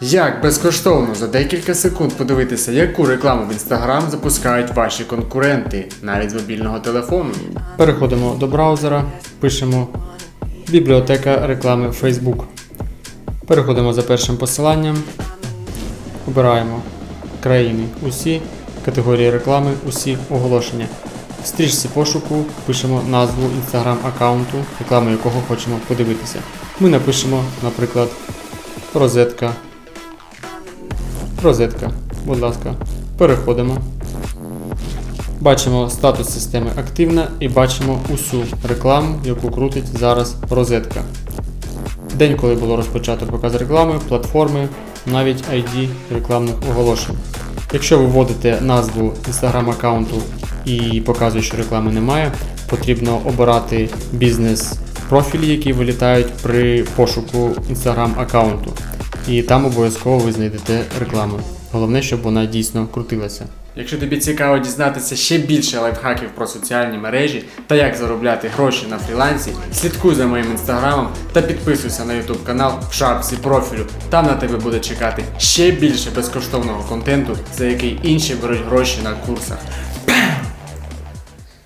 Як безкоштовно за декілька секунд подивитися, яку рекламу в Instagram запускають ваші конкуренти, навіть з мобільного телефону. Переходимо до браузера, пишемо бібліотека реклами Facebook. Переходимо за першим посиланням, обираємо країни усі, категорії реклами, усі оголошення. В стрічці пошуку пишемо назву Instagram аккаунту, рекламу якого хочемо подивитися. Ми напишемо, наприклад, розетка. Розетка. Будь ласка, переходимо. Бачимо статус системи активна і бачимо усю рекламу, яку крутить зараз розетка. День, коли було розпочато показ реклами, платформи, навіть ID рекламних оголошень. Якщо ви вводите назву Instagram аккаунту і показує, що реклами немає, потрібно обирати бізнес-профілі, які вилітають при пошуку Instagram аккаунту. І там обов'язково ви знайдете рекламу. Головне, щоб вона дійсно крутилася. Якщо тобі цікаво дізнатися ще більше лайфхаків про соціальні мережі та як заробляти гроші на фрілансі, слідкуй за моїм інстаграмом та підписуйся на YouTube канал в шапці профілю. Там на тебе буде чекати ще більше безкоштовного контенту, за який інші беруть гроші на курсах.